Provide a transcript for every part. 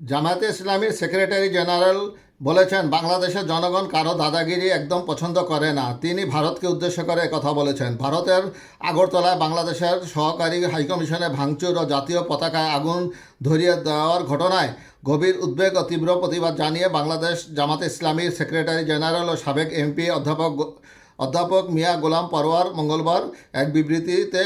জামায়াতে ইসলামীর secretary general বলেছেন, বাংলাদেশের জনগণ কারও দাদাগিরি একদম পছন্দ করে না। তিনি ভারতকে উদ্দেশ্য করে কথা বলেছেন। ভারতের আগরতলায় বাংলাদেশের সহকারী হাইকমিশনে ভাঙচুর ও জাতীয় পতাকায় আগুন ধরিয়ে দেওয়ার ঘটনায় গভীর উদ্বেগ ও তীব্র প্রতিবাদ জানিয়ে বাংলাদেশ জামাতে ইসলামীর সেক্রেটারি জেনারেল ও সাবেক এমপি অধ্যাপক অধ্যাপক মিয়া গোলাম পারোয়ার মঙ্গলবার এক বিবৃতিতে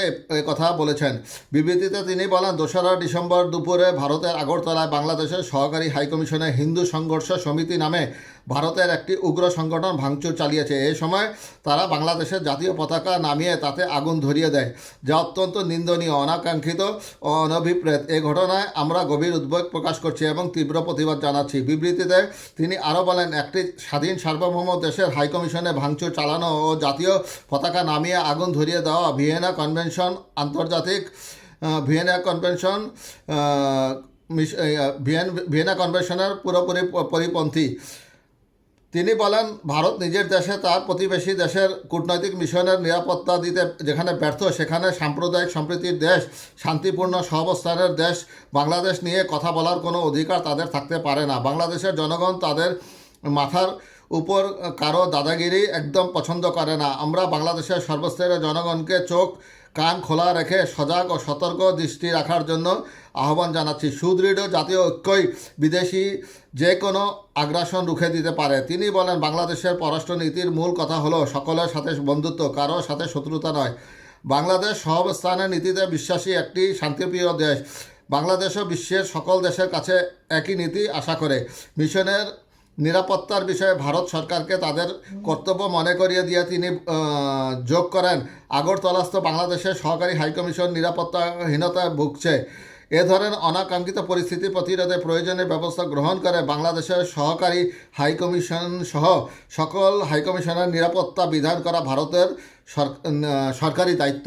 কথা বলেছেন। বিবৃতিতে তিনি বলেন, দোসরা ডিসেম্বর দুপুরে ভারতের আগরতলায় বাংলাদেশের সহকারী হাইকমিশনে হিন্দু সংঘর্ষ সমিতি নামে ভারতের একটি উগ্র সংগঠন ভাঙচুর চালিয়েছে। এই সময় তারা বাংলাদেশের জাতীয় পতাকা নামিয়ে তাতে আগুন ধরিয়ে দেয়, যা অত্যন্ত নিন্দনীয়, অনাকাঙ্ক্ষিত অনভিপ্রেত। এ ঘটনায় আমরা গভীর উদ্বেগ প্রকাশ করছি এবং তীব্র প্রতিবাদ জানাচ্ছি। বিবৃতিতে তিনি আরও বলেন, একটি স্বাধীন সার্বভৌম দেশের হাইকমিশনে ভাঙচুর চালানো ও জাতীয় পতাকা নামিয়ে আগুন ধরিয়ে দেওয়া ভিয়েনা কনভেনশন, আন্তর্জাতিক ভিয়েনা কনভেনশন ভিয়েন, ভিয়েনা কনভেনশনের পুরোপুরি পরিপন্থী। তিনি বলেন, ভারত নিজের দেশে তার প্রতিবেশী দেশের কূটনৈতিক মিশনের নিরাপত্তা দিতে যেখানে ব্যর্থ, সেখানে সাম্প্রদায়িক সম্প্রীতির দেশ, শান্তিপূর্ণ সহাবস্থানের দেশ, বাংলাদেশ নিয়ে কথা বলার কোনো অধিকার তাদের থাকতে পারে না। বাংলাদেশের জনগণ তাদের মাথার উপর কারও দাদাগিরি একদম পছন্দ করে না। আমরা বাংলাদেশের সর্বস্তরের জনগণকে চোখ কান খোলা রেখে সজাগ ও সতর্ক দৃষ্টি রাখার জন্য আহ্বান জানাচ্ছি। সুদৃঢ় জাতীয় ঐক্যই বিদেশি যে কোনো আগ্রাসন রুখে দিতে পারে। তিনি বলেন, বাংলাদেশের পররাষ্ট্রনীতির মূল কথা হলো সকলের সাথে বন্ধুত্ব কারোর সাথে শত্রুতা নয়। বাংলাদেশ সহাবস্থানের নীতিতে বিশ্বাসী একটি শান্তিপ্রিয় দেশ। বাংলাদেশও বিশ্বের সকল দেশের কাছে একই নীতি আশা করে। মিশনের নিরাপত্তার বিষয়ে ভারত সরকারকে তাদের কর্তব্য মনে করিয়ে দিয়ে তিনি যোগ করেন। আগরতলাস্থ বাংলাদেশের সহকারী হাইকমিশন নিরাপত্তাহীনতায় ভুগছে। এ ধরনের অনাকাঙ্ক্ষিত পরিস্থিতি প্রতিরোধে প্রয়োজনীয় ব্যবস্থা গ্রহণ করে বাংলাদেশের সহকারী হাইকমিশন সহ সকল হাইকমিশনের নিরাপত্তা বিধান করা ভারতের সরকারি দায়িত্ব।